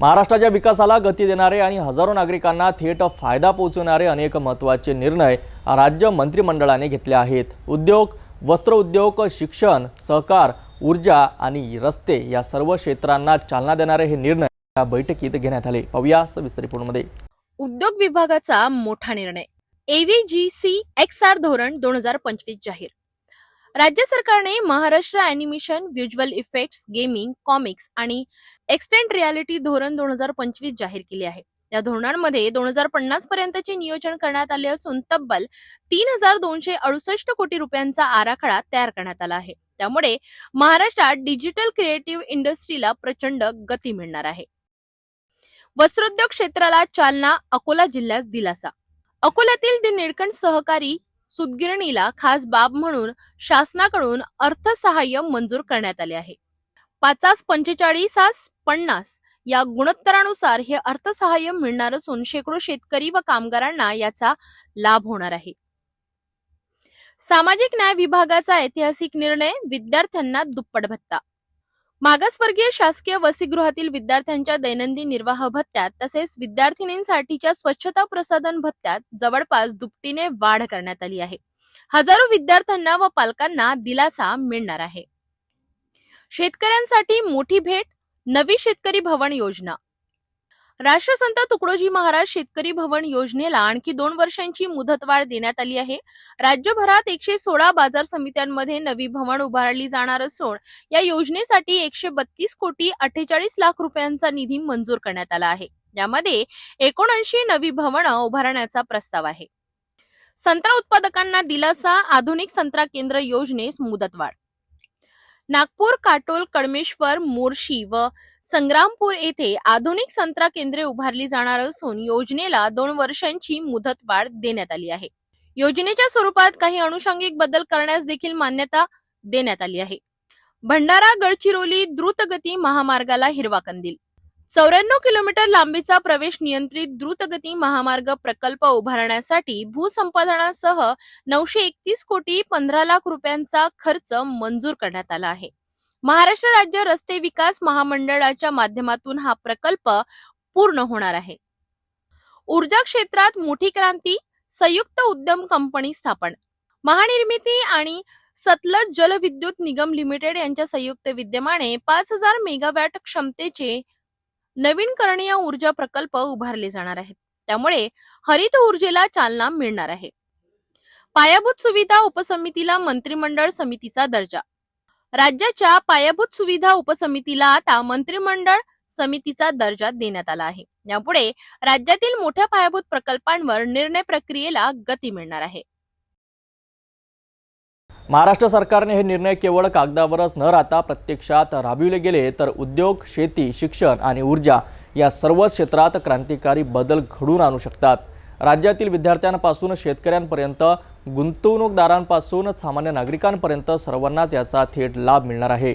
महाराष्ट्राच्या विकासाला गती देणारे आणि हजारो नागरिकांना थेट फायदा पोहोचवणारे अनेक महत्त्वाचे निर्णय राज्य मंत्रिमंडळाने घेतले आहेत. उद्योग वस्त्रोद्योग शिक्षण सहकार ऊर्जा आणि रस्ते या सर्व क्षेत्रांना चालना देणारे हे निर्णय या बैठकीत घेण्यात आले. पाहूया सविस्तर रिपोर्टमध्ये. उद्योग विभागाचा मोठा निर्णय. एव्हीजीसी एक्सआर धोरण दोन हजार पंचवीस जाहीर. राज्य सरकारने Maharashtra animation visual effects gaming comics आणि एक्सटेंड रियालिटी धोरण दोन हजार पंचवीस जाहीर केले आहे. या धोरणांमध्ये दोन हजार पन्नास पर्यंतचे नियोजन करण्यात आले असून तब्बल तीन हजार दोनशे अडुसष्ट कोटी रुपयांचा आराखडा तयार करण्यात आला आहे. त्यामुळे महाराष्ट्रात डिजिटल क्रिएटिव्ह इंडस्ट्रीला प्रचंड गती मिळणार आहे. वस्त्रोद्योग क्षेत्राला चालना अकोला जिल्ह्यास दिलासा. अकोल्यातील दि निळकंठ सहकारी सुदगिरणीला खास बाब म्हणून शासनाकडून अर्थसहाय्य मंजूर करण्यात आले आहे. पाचास पंचेचाळीसास पन्नास या गुणोत्तरानुसार हे अर्थसहाय्य मिळणार असून शेकडो शेतकरी व कामगारांना याचा लाभ होणार आहे. सामाजिक न्याय विभागाचा ऐतिहासिक निर्णय विद्यार्थ्यांना दुप्पट भत्ता. मागासवर्गीय शासकीय वसतिगृहातील विद्यार्थ्यांच्या दैनंदिन निर्वाह भत्त्यात तसेच विद्यार्थिनींसाठीच्या स्वच्छता प्रसाधन भत्त्यात जवळपास दुपटीने वाढ करण्यात आली आहे. हजारो विद्यार्थ्यांना व पालकांना दिलासा मिळणार आहे. शेतकऱ्यांसाठी मोठी भेट नवी शेतकरी भवन योजना राष्ट्रसंत तुकडोजी महाराज शेतकरी भवन योजनेला आणखी दोन वर्षांची मुदतवाढ देण्यात आली आहे. राज्यभरात एकशे सोळा बाजार समित्यांमध्ये नवी भवन उभारली जाणार असून या योजनेसाठी एकशे बत्तीस कोटी अठ्ठेचाळीस लाख रुपयांचा निधी मंजूर करण्यात आला आहे. यामध्ये एकोणऐंशी नवी भवनं उभारण्याचा प्रस्ताव आहे. संत्रा उत्पादकांना दिलासा आधुनिक संत्रा केंद्र योजनेस मुदतवाढ नागपूर काटोल कडमेश्वर मोर्शी व संग्रामपूर येथे आधुनिक संत्रा केंद्रे उभारली जाणार असून योजनेला दोन वर्षांची मुदतवाढ देण्यात आली आहे. योजनेच्या स्वरूपात काही अनुषंगिक बदल करण्यास देखील मान्यता देण्यात आली आहे. भंडारा गडचिरोली द्रुतगती महामार्गाला हिरवा कंदील चौऱ्याण्णव किलोमीटर लांबीचा प्रवेश नियंत्रित द्रुतगती महामार्ग प्रकल्प उभारण्यासाठी भूसंपादनासह नऊशे एकतीस कोटी पंधरा लाख रुपयांचा खर्च मंजूर करण्यात आला आहे. महाराष्ट्र राज्य रस्ते विकास महामंडळाच्या माध्यमातून हा प्रकल्प पूर्ण होणार आहे. ऊर्जा क्षेत्रात मोठी क्रांती संयुक्त उद्यम कंपनी स्थापन महानिर्मिती आणि सतलज जलविद्युत निगम लिमिटेड यांच्या संयुक्त विद्यमाने पाच हजार मेगावॅट क्षमतेचे नवीनकरणीय ऊर्जा प्रकल्प उभारले जाणार आहेत. त्यामुळे हरित ऊर्जेला चालना मिळणार आहे. पायाभूत सुविधा उपसमितीला मंत्रिमंडळ समितीचा दर्जा. राज्याच्या पायाभूत सुविधा उपसमितीला आता मंत्रिमंडळ समितीचा दर्जा देण्यात आला आहे. यापुढे राज्यातील मोठ्या पायाभूत प्रकल्पांवर निर्णय प्रक्रियेला गती मिळणार आहे. महाराष्ट्र सरकारने हे निर्णय केवळ कागदावरच न राहता प्रत्यक्षात राबविले गेले तर उद्योग शेती शिक्षण आणि ऊर्जा या सर्वच क्षेत्रात क्रांतिकारी बदल घडून आणू शकतात. राज्यातील विद्यार्थ्यांपासून शेतकऱ्यांपर्यंत गुंतवणूकदारांपासून सामान्य नागरिकांपर्यंत सर्वांनाच याचा थेट लाभ मिळणार आहे.